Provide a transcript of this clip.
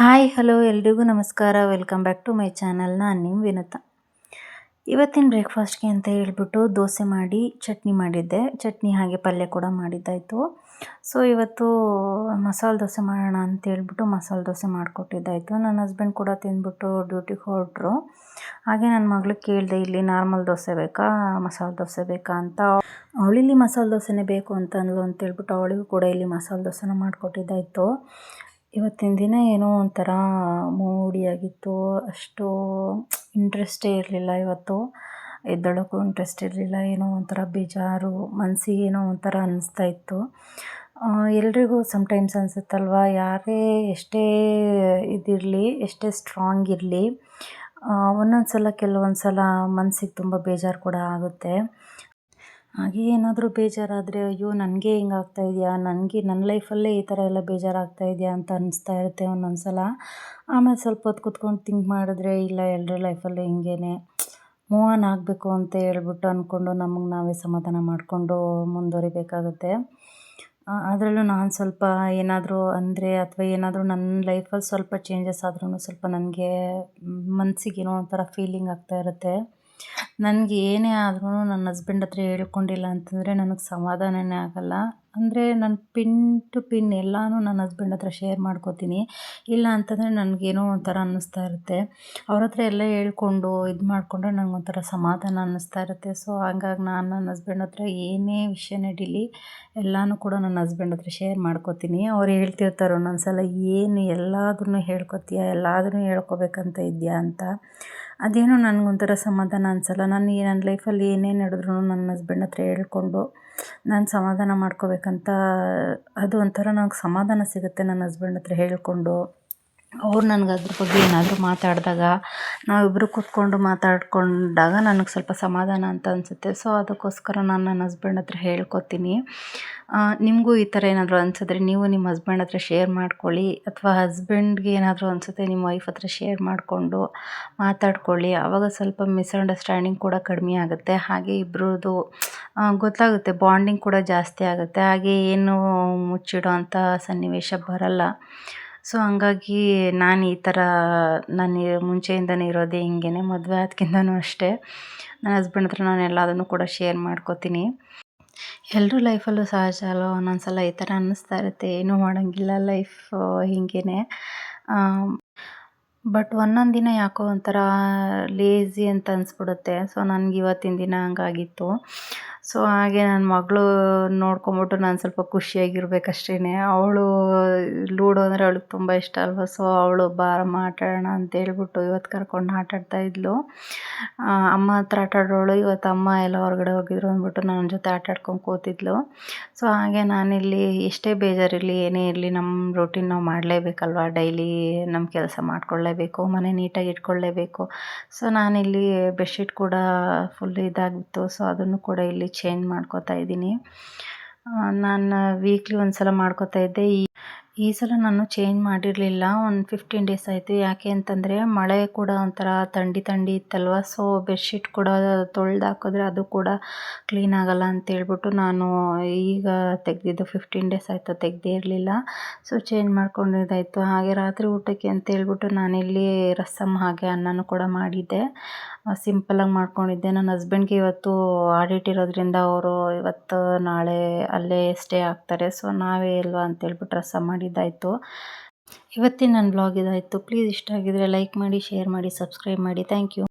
Hi, hello, ಎಲ್ರಿಗೂ ನಮಸ್ಕಾರ. Welcome back to my channel. ನಾನು ನಿಮ್ಮ ವಿನತ. ಇವತ್ತಿನ ಬ್ರೇಕ್ಫಾಸ್ಟ್ಗೆ ಅಂತ ಹೇಳ್ಬಿಟ್ಟು ದೋಸೆ ಮಾಡಿ, ಚಟ್ನಿ ಮಾಡಿದ್ದೆ. ಚಟ್ನಿ ಹಾಗೆ ಪಲ್ಯ ಕೂಡ ಮಾಡಿದ್ದಾಯಿತು. ಸೊ ಇವತ್ತು ಮಸಾಲೆ ದೋಸೆ ಮಾಡೋಣ ಅಂತ ಹೇಳ್ಬಿಟ್ಟು ಮಸಾಲೆ ದೋಸೆ ಮಾಡಿಕೊಟ್ಟಿದ್ದಾಯಿತು. ನನ್ನ ಹಸ್ಬೆಂಡ್ ಕೂಡ ತಿಂದ್ಬಿಟ್ಟು ಡ್ಯೂಟಿಗೆ ಹೊರಟ್ರು ಹಾಗೆ ನನ್ನ ಮಗಳು ಕೇಳಿದೆ, ಇಲ್ಲಿ ನಾರ್ಮಲ್ ದೋಸೆ ಬೇಕಾ? ಮಸಾಲೆ ದೋಸೆ ಬೇಕಾ? ಅಂತ. ಅವಳಿಲ್ಲಿ ಮಸಾಲೆ ದೋಸೆನೇ ಬೇಕು ಅಂತ ಅಂದ್ಲು ಅಂತ ಹೇಳ್ಬಿಟ್ಟು ಅವಳಿಗೂ ಕೂಡ ಇಲ್ಲಿ ಮಸಾಲೆ ದೋಸೆನ ಮಾಡಿಕೊಟ್ಟಿದ್ದಾಯಿತು. ಇವತ್ತಿನ ದಿನ ಏನೋ ಒಂಥರ ಮೂಡಿಯಾಗಿತ್ತು ಅಷ್ಟು ಇಂಟ್ರೆಸ್ಟೇ ಇರಲಿಲ್ಲ ಇವತ್ತು. ಎದ್ದೇಳೋಕ್ಕೂ ಇಂಟ್ರೆಸ್ಟ್ ಇರಲಿಲ್ಲ. ಏನೋ ಒಂಥರ ಬೇಜಾರು. ಮನಸ್ಸಿಗೆ ಏನೋ ಒಂಥರ ಅನ್ನಿಸ್ತಾ ಇತ್ತು. ಎಲ್ರಿಗೂ ಸಮ್ಟೈಮ್ಸ್ ಅನಿಸುತ್ತಲ್ವ? ಯಾರೇ ಎಷ್ಟೇ ಇದಿರಲಿ, ಎಷ್ಟೇ ಸ್ಟ್ರಾಂಗ್ ಇರಲಿ ಒಂದೊಂದು ಸಲ ಕೆಲವೊಂದು ಸಲ ಮನ್ಸಿಗೆ ತುಂಬ ಬೇಜಾರು ಕೂಡ ಆಗುತ್ತೆ. ಹಾಗೆ ಏನಾದರೂ ಬೇಜಾರಾದರೆ, ಅಯ್ಯೋ, ನನಗೆ ಹಿಂಗೆ ಆಗ್ತಾ ಇದೆಯಾ? ನನಗೆ ನನ್ನ ಲೈಫಲ್ಲೇ ಈ ಥರ ಎಲ್ಲ ಬೇಜಾರಾಗ್ತಾ ಇದೆಯಾ? ಅಂತ ಅನ್ನಿಸ್ತಾ ಇರುತ್ತೆ ಒಂದೊಂದು ಸಲ ಆಮೇಲೆ ಸ್ವಲ್ಪ ಹೊತ್ತು ಕೂತ್ಕೊಂಡು ಥಿಂಕ್ ಮಾಡಿದ್ರೆ, ಇಲ್ಲ ಎಲ್ಲರ ಲೈಫಲ್ಲೂ ಹಿಂಗೇನೆ. ಮೂವ್ ಆನ್ ಆಗಬೇಕು ಅಂತ ಹೇಳ್ಬಿಟ್ಟು ಅಂದ್ಕೊಂಡು ನಮಗೆ ನಾವೇ ಸಮಾಧಾನ ಮಾಡಿಕೊಂಡು ಮುಂದುವರಿಬೇಕಾಗುತ್ತೆ. ಅದರಲ್ಲೂ ನಾನು ಸ್ವಲ್ಪ ಏನಾದರೂ ಅಂದರೆ ಅಥವಾ ಏನಾದರೂ ನನ್ನ ಲೈಫಲ್ಲಿ ಸ್ವಲ್ಪ ಚೇಂಜಸ್ ಆದ್ರೂ ಸ್ವಲ್ಪ ನನಗೆ ಮನಸ್ಸಿಗೆ ಏನೋ ಒಂಥರ ಫೀಲಿಂಗ್ ಆಗ್ತಾ ಇರುತ್ತೆ. ನನಗೆ ಏನೇ ಆದ್ರೂ ನನ್ನ ಹಸ್ಬೆಂಡ್ ಹತ್ರ ಹೇಳ್ಕೊಂಡಿಲ್ಲ ಅಂತಂದರೆ ನನಗೆ ಸಮಾಧಾನನೇ ಆಗೋಲ್ಲ. ಅಂದರೆ ನಾನು ಪಿನ್ ಟು ಪಿನ್ ಎಲ್ಲನೂ ನನ್ನ ಹಸ್ಬೆಂಡ್ ಹತ್ರ ಶೇರ್ ಮಾಡ್ಕೋತೀನಿ. ಇಲ್ಲ ಅಂತಂದರೆ ನನಗೇನೋ ಒಂಥರ ಅನ್ನಿಸ್ತಾ ಇರುತ್ತೆ. ಅವ್ರ ಹತ್ರ ಎಲ್ಲ ಹೇಳ್ಕೊಂಡು ಇದು ಮಾಡಿಕೊಂಡ್ರೆ ಒಂಥರ ಸಮಾಧಾನ ಅನ್ನಿಸ್ತಾ ಇರುತ್ತೆ. ಸೊ ಹಂಗಾಗಿ ನಾನು ನನ್ನ ಹಸ್ಬೆಂಡ್ ಹತ್ರ ಏನೇ ವಿಷಯ ನಡೀಲಿ ಎಲ್ಲನೂ ಕೂಡ ನನ್ನ ಹಸ್ಬೆಂಡ್ ಹತ್ರ ಶೇರ್ ಮಾಡ್ಕೋತೀನಿ. ಅವ್ರು ಹೇಳ್ತಿರ್ತಾರೆ ಒಂದೊಂದು ಸಲ ಏನು ಎಲ್ಲಾದ್ರೂ ಹೇಳ್ಕೊತೀಯ? ಎಲ್ಲಾದ್ರೂ ಹೇಳ್ಕೊಬೇಕಂತ ಇದೆಯಾ? ಅಂತ. ಅದೇನೋ ನನಗೊಂಥರ ಸಮಾಧಾನ ಅನಿಸಲ್ಲ. ನಾನು ಈ ನನ್ನ ಲೈಫಲ್ಲಿ ಏನೇ ನಡೆದ್ರೂ ನನ್ನ ಹಸ್ಬೆಂಡ್ ಹತ್ರ ಹೇಳ್ಕೊಂಡು ನಾನು ಸಮಾಧಾನ ಮಾಡ್ಕೋಬೇಕಂತ, ಅದು ಒಂಥರ ನನಗೆ ಸಮಾಧಾನ ಸಿಗುತ್ತೆ ನನ್ನ ಹಸ್ಬೆಂಡ್ ಹತ್ರ ಹೇಳಿಕೊಂಡು. ಅವ್ರು ನನಗೆ ಅದ್ರ ಬಗ್ಗೆ ಏನಾದರೂ ಮಾತಾಡಿದಾಗ ನಾವಿಬ್ಬರು ಕೂತ್ಕೊಂಡು ಮಾತಾಡಿಕೊಂಡಾಗ ನನಗೆ ಸ್ವಲ್ಪ ಸಮಾಧಾನ ಅಂತ ಅನಿಸುತ್ತೆ. ಸೊ ಅದಕ್ಕೋಸ್ಕರ ನಾನು ನನ್ನ ಹಸ್ಬೆಂಡ್ ಹತ್ರ ಹೇಳ್ಕೊತೀನಿ. ನಿಮಗೂ ಈ ಥರ ಏನಾದರೂ ಅನಿಸಿದ್ರೆ ನೀವು ನಿಮ್ಮ ಹಸ್ಬೆಂಡ್ ಹತ್ರ ಶೇರ್ ಮಾಡ್ಕೊಳ್ಳಿ. ಅಥವಾ ಹಸ್ಬೆಂಡ್ಗೆ ಏನಾದರೂ ಅನಿಸುತ್ತೆ ನಿಮ್ಮ ವೈಫ್ ಹತ್ರ ಶೇರ್ ಮಾಡಿಕೊಂಡು ಮಾತಾಡ್ಕೊಳ್ಳಿ. ಆವಾಗ ಸ್ವಲ್ಪ ಮಿಸ್ಅಂಡರ್ಸ್ಟ್ಯಾಂಡಿಂಗ್ ಕೂಡ ಕಡಿಮೆ ಆಗುತ್ತೆ. ಹಾಗೆ ಇಬ್ಬರದು ಗೊತ್ತಾಗುತ್ತೆ ಬಾಂಡಿಂಗ್ ಕೂಡ ಜಾಸ್ತಿ ಆಗುತ್ತೆ. ಹಾಗೆ ಏನು ಮುಚ್ಚಿಡೋ ಅಂಥ ಸನ್ನಿವೇಶ ಬರಲ್ಲ. ಸೊ ಹಂಗಾಗಿ ನಾನು ಈ ಥರ ನಾನು ಮುಂಚೆಯಿಂದನೇ ಇರೋದೇ ಹಿಂಗೆ ಮದುವೆ ಆದ್ಕಿಂತನೂ ಅಷ್ಟೇ. ನನ್ನ ಹಸ್ಬೆಂಡ್ ಹತ್ರ ನಾನು ಎಲ್ಲದನ್ನು ಕೂಡ ಶೇರ್ ಮಾಡ್ಕೋತೀನಿ. ಎಲ್ಲರೂ ಲೈಫಲ್ಲೂ ಸಹಜ ಅಲ್ವ? ಒಂದೊಂದ್ಸಲ ಈ ಥರ ಅನ್ನಿಸ್ತಾ ಇರುತ್ತೆ. ಏನೂ ಮಾಡೋಂಗಿಲ್ಲ ಲೈಫ್ ಹಿಂಗೇ ಬಟ್ ಒಂದೊಂದು ದಿನ ಯಾಕೋ ಒಂಥರ ಲೇಝಿ ಅಂತ ಅನಿಸ್ಬಿಡುತ್ತೆ. ಸೊ ನನಗೆ ಇವತ್ತಿನ ದಿನ ಹಂಗಾಗಿತ್ತು. ಸೊ ಹಾಗೆ ನನ್ನ ಮಗಳು ನೋಡ್ಕೊಂಬಿಟ್ಟು ನಾನು ಸ್ವಲ್ಪ ಖುಷಿಯಾಗಿರ್ಬೇಕು ಅಷ್ಟೇ ಅವಳು ಲೂಡೋ ಅಂದರೆ ಅವಳಿಗೆ ತುಂಬ ಇಷ್ಟ ಅಲ್ವ? ಸೊ ಅವಳು ಬಾರಮ್ಮ ಆಟ ಅಂತ ಹೇಳ್ಬಿಟ್ಟು ಇವತ್ತು ಕರ್ಕೊಂಡು ಆಟ ಆಡ್ತಾ ಇದ್ಲು. ಅಮ್ಮ ಹತ್ರ ಆಟ ಆಡೋಳು. ಇವತ್ತು ಅಮ್ಮ ಎಲ್ಲ ಹೊರಗಡೆ ಹೋಗಿದ್ರು ಅಂದ್ಬಿಟ್ಟು ನನ್ನ ಜೊತೆ ಆಟ ಆಡ್ಕೊಂಡು ಕೂತಿದ್ಲು. ಸೊ ಹಾಗೆ ನಾನಿಲ್ಲಿ ಎಷ್ಟೇ ಬೇಜಾರಿರಲಿ, ಏನೇ ಇರಲಿ ನಮ್ಮ ರೂಟೀನ್ ನಾವು ಮಾಡಲೇಬೇಕಲ್ವ? ಡೈಲಿ ನಮ್ಮ ಕೆಲಸ ಮಾಡ್ಕೊಳ್ಳೇಬೇಕು ಮನೆ ನೀಟಾಗಿ ಇಟ್ಕೊಳ್ಳೇಬೇಕು ಸೊ ನಾನಿಲ್ಲಿ ಬೆಡ್ಶೀಟ್ ಕೂಡ ಫುಲ್ ಇದಾಗಿತ್ತು ಸೊ ಅದನ್ನು ಕೂಡ ಇಲ್ಲಿ ಚೇಂಜ್ ಮಾಡ್ಕೋತಾ ಇದ್ದೀನಿ. ನಾನು ವೀಕ್ಲಿ ಒಂದು ಸಲ ಮಾಡ್ಕೋತಾ ಇದ್ದೆ. ಈ ಸಲ ನಾನು ಚೇಂಜ್ ಮಾಡಿರಲಿಲ್ಲ, ಒಂದು ಫಿಫ್ಟೀನ್ ಡೇಸ್ ಆಯಿತು. ಯಾಕೆ ಅಂತಂದರೆ, ಮಳೆ ಕೂಡ ಒಂಥರ ಥಂಡಿ ಥಂಡಿ ಇತ್ತಲ್ವ? ಸೊ ಬೆಡ್ಶೀಟ್ ಕೂಡ ತೊಳ್ದು ಹಾಕಿದ್ರೆ ಅದು ಕೂಡ ಕ್ಲೀನ್ ಆಗಲ್ಲ ಅಂತೇಳ್ಬಿಟ್ಟು ನಾನು ಈಗ ತೆಗೆದಿದ್ದು ಫಿಫ್ಟೀನ್ ಡೇಸ್ ಆಯಿತು, ತೆಗೆದೇ ಇರಲಿಲ್ಲ. ಸೊ ಚೇಂಜ್ ಮಾಡ್ಕೊಂಡಿದ್ದಾಯಿತು. ಹಾಗೆ ರಾತ್ರಿ ಊಟಕ್ಕೆ ಅಂತೇಳ್ಬಿಟ್ಟು ನಾನಿಲ್ಲಿ ರಸಮ್ ಹಾಗೆ ಅನ್ನನೂ ಕೂಡ ಮಾಡಿದ್ದೆ. ಸಿಂಪಲಾಗಿ ಮಾಡ್ಕೊಂಡಿದ್ದೆ. ನನ್ನ ಹಸ್ಬೆಂಡ್ಗೆ ಇವತ್ತು ಆಡಿಟ್ ಇರೋದ್ರಿಂದ ಅವರು ಇವತ್ತು ನಾಳೆ ಅಲ್ಲೇ ಸ್ಟೇ ಆಗ್ತಾರೆ. ಸೊ ನಾವೇ ಇಲ್ವಾ ಅಂತೇಳ್ಬಿಟ್ಟು ರಸಮ್ ಮಾಡಿದ್ದಾಯಿತು ಇವತ್ತಿನ ನನ್ನ ಬ್ಲಾಗ್ ಇದಾಯಿತು. ಪ್ಲೀಸ್ ಇಷ್ಟ ಆಗಿದರೆ ಲೈಕ್ ಮಾಡಿ ಶೇರ್ ಮಾಡಿ ಸಬ್ಸ್ಕ್ರೈಬ್ ಮಾಡಿ. Thank you